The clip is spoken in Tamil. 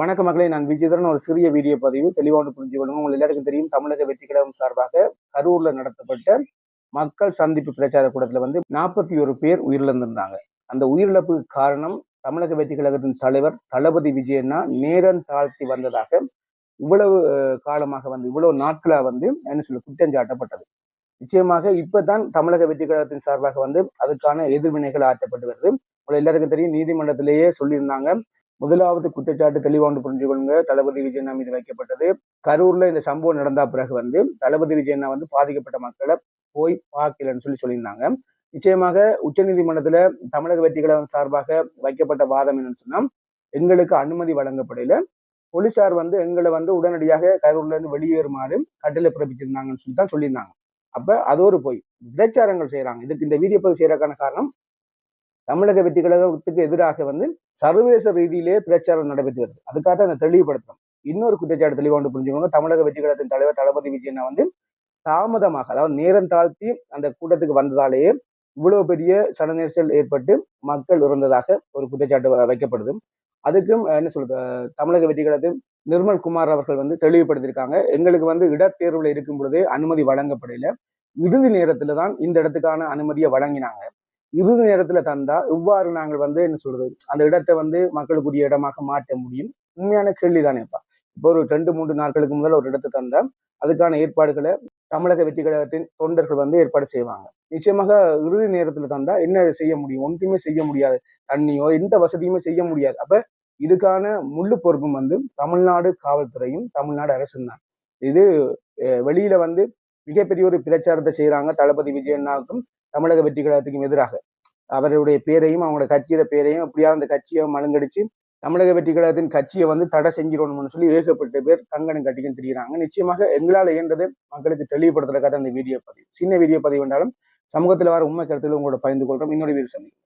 வணக்க மக்களை நான் விஜயதரன். ஒரு சிறிய வீடியோ பதிவு. தெளிவாக புரிஞ்சு கொள்ளுங்க. உங்கள் எல்லாருக்கும் தெரியும் தமிழக வெற்றி கழகம் சார்பாக கரூர்ல நடத்தப்பட்ட மக்கள் சந்திப்பு பிரச்சார கூட்டத்தில் வந்து நாற்பத்தி ஒரு பேர் உயிரிழந்திருந்தாங்க. அந்த உயிரிழப்புக்கு காரணம் தமிழக வெற்றி கழகத்தின் தலைவர் தளபதி விஜயன்னா நேரம் தாழ்த்தி வந்ததாக இவ்வளவு காலமாக வந்து இவ்வளவு நாட்களா வந்து என்ன சொல்ல குற்றம் சாட்டப்பட்டது நிச்சயமாக இப்பதான் தமிழக வெற்றி கழகத்தின் சார்பாக வந்து அதுக்கான எதிர்வினைகள் ஆற்றப்பட்டு வருது. உங்களை எல்லாருக்கும் தெரியும் நீதிமன்றத்திலேயே சொல்லியிருந்தாங்க. முதலாவது குற்றச்சாட்டு தெளிவாண்டு புரிஞ்சு கொள்ளுங்க. தளபதி விஜயண்ணா மீது வைக்கப்பட்டது. கரூர்ல இந்த சம்பவம் நடந்த பிறகு வந்து தளபதி விஜயண்ணா வந்து பாதிக்கப்பட்ட மக்களை போய் பார்க்கலன்னு சொல்லி சொல்லியிருந்தாங்க. நிச்சயமாக உச்சநீதிமன்றத்துல தமிழக வெற்றி சார்பாக வைக்கப்பட்ட வாதம் என்னன்னு சொன்னா எங்களுக்கு அனுமதி வழங்கப்படல. போலீசார் வந்து எங்களை வந்து உடனடியாக கரூர்ல இருந்து வெளியேறுமாறு கட்டளை பிறப்பிச்சிருந்தாங்கன்னு சொல்லி தான் சொல்லியிருந்தாங்க. அப்ப அதோடு போய் பிரச்சாரங்கள் செய்யறாங்க இதுக்கு இந்த வீடியோ பதிவு செய்யறதுக்கான காரணம் தமிழக வெற்றி கழகத்துக்கு எதிராக வந்து சர்வதேச ரீதியிலே பிரச்சாரம் நடைபெற்று வருது. அதுக்காக அந்த தெளிவுபடுத்தணும் இன்னொரு குற்றச்சாட்டு தெளிவாண்டு புரிஞ்சுக்கோங்க. தமிழக வெற்றி கழகத்தின் தலைவர் தளபதி விஜயனா வந்து தாமதமாக அதாவது நேரம் தாழ்த்தி அந்த கூட்டத்துக்கு வந்ததாலேயே இவ்வளவு பெரிய சன நெரிசல் ஏற்பட்டு மக்கள் இறந்ததாக ஒரு குற்றச்சாட்டு வ- வைக்கப்படுது. அதுக்கும் என்ன சொல்றது தமிழக வெற்றி கழகத்தின் நிர்மல் குமார் அவர்கள் வந்து தெளிவுபடுத்தியிருக்காங்க. எங்களுக்கு வந்து இடத்தேர்வுல இருக்கும் பொழுதே அனுமதி வழங்கப்படல. இறுதி நேரத்துல தான் இந்த இடத்துக்கான அனுமதியை வழங்கினாங்க. இறுதி நேரத்துல தந்தா இவ்வாறு நாங்கள் வந்து என்ன சொல்றது அந்த இடத்தை வந்து மக்களுக்குரிய இடமாக மாற்ற முடியும். உண்மையான கேள்வி தானேப்பா இப்போ ஒரு ரெண்டு மூன்று நாட்களுக்கு முதல் ஒரு இடத்தை தந்தா அதுக்கான ஏற்பாடுகளை தமிழக வெற்றி கழகத்தின் தொண்டர்கள் வந்து ஏற்பாடு செய்வாங்க. நிச்சயமாக இறுதி நேரத்துல தந்தா என்ன செய்ய முடியும்? ஒன்றுமே செய்ய முடியாது. தண்ணியோ எந்த வசதியுமே செய்ய முடியாது. அப்ப இதுக்கான முழு பொறுப்பும் வந்து தமிழ்நாடு காவல்துறையும் தமிழ்நாடு அரசும் தான். இது வெளியில வந்து மிகப்பெரிய ஒரு பிரச்சாரத்தை செய்யறாங்க தளபதி விஜயண்ணாவுக்கும் தமிழக வெற்றி கழகத்துக்கும் எதிராக. அவருடைய பேரையும் அவங்களோட கட்சியோட பேரையும் எப்படியா அந்த கட்சியை மழுங்கடிச்சு தமிழக வெற்றி கழகத்தின் கட்சியை வந்து தடை செஞ்சிடணும்னு சொல்லி ஏகப்பட்ட பேர் கங்கணம் கட்டிக்கும் தெரியுறாங்க. நிச்சயமாக எங்களால் இயன்றது மக்களுக்கு தெளிவுபடுத்துறதுக்காக அந்த வீடியோ பதிவு. சின்ன வீடியோ பதிவு என்றாலும் சமூகத்தில் வர உண்மை கருத்தில் உங்களோட பகிர்ந்து கொள்றோம். இன்னொரு வீடு சந்திக்கிறேன்